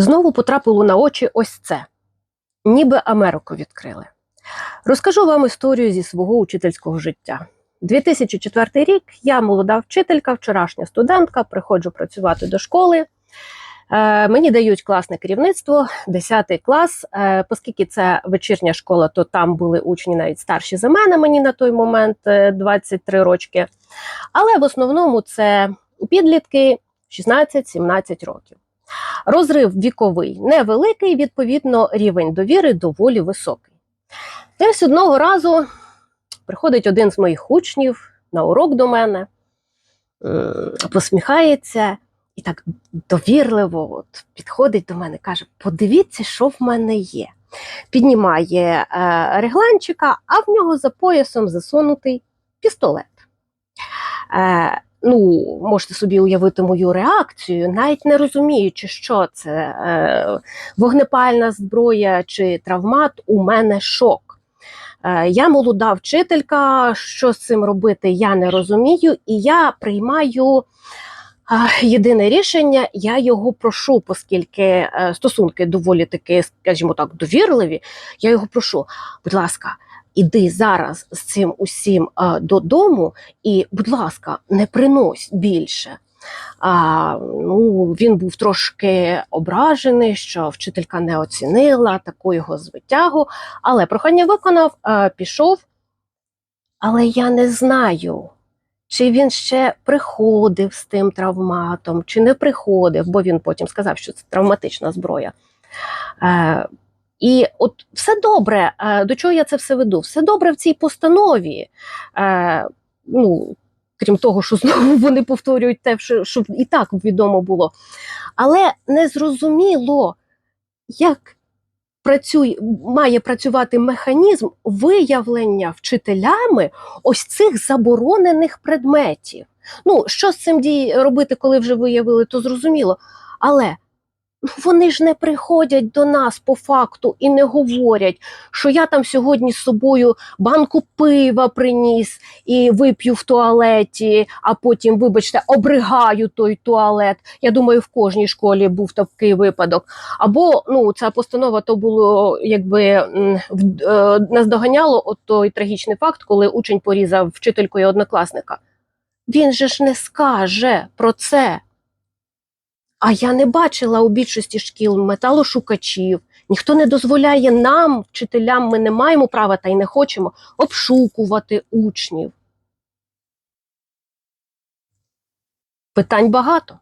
Знову потрапило на очі ось це. Ніби Америку відкрили. Розкажу вам історію зі свого учительського життя. 2004 рік я молода вчителька, вчорашня студентка, приходжу працювати до школи. Е, мені дають класне керівництво, 10 клас. Е, оскільки це вечірня школа, то там були учні навіть старші за мене, мені на той момент е, 23 рочки. Але в основному це підлітки 16-17 років. Розрив віковий невеликий, відповідно, рівень довіри доволі високий. Десь одного разу приходить один з моїх учнів на урок до мене, посміхається і так довірливо от, підходить до мене, каже: подивіться, що в мене є. Піднімає е, регланчика, а в нього за поясом засунутий пістолет. Е, ну, можете собі уявити мою реакцію, навіть не розуміючи, що це е, вогнепальна зброя чи травмат, у мене шок. Е, я молода вчителька, що з цим робити, я не розумію, і я приймаю. Єдине рішення, я його прошу, оскільки е, стосунки доволі таки, скажімо так, довірливі. Я його прошу, будь ласка, іди зараз з цим усім е, додому, і, будь ласка, не принось більше. А, ну, він був трошки ображений, що вчителька не оцінила таку його звитягу, але прохання виконав, е, пішов. Але я не знаю, чи він ще приходив з тим травматом, чи не приходив, бо він потім сказав, що це травматична зброя. І от все добре, е, до чого я це все веду? Все добре в цій постанові. Е, ну, крім того, що знову вони повторюють те, що, і так відомо було. Але не зрозуміло, як працює, має працювати механізм виявлення вчителями ось цих заборонених предметів. Ну, що з цим дій робити, коли вже виявили, то зрозуміло. Але вони ж не приходять до нас по факту і не говорять, що я там сьогодні з собою банку пива приніс і вип'ю в туалеті, а потім, вибачте, обригаю той туалет. Я думаю, в кожній школі був такий випадок. Або ну, ця постанова то було якби е, наздоганяло от той трагічний факт, коли учень порізав вчительку і однокласника. Він же ж не скаже про це. А я не бачила у більшості шкіл металошукачів. Ніхто не дозволяє нам, вчителям, ми не маємо права та й не хочемо обшукувати учнів. Питань багато.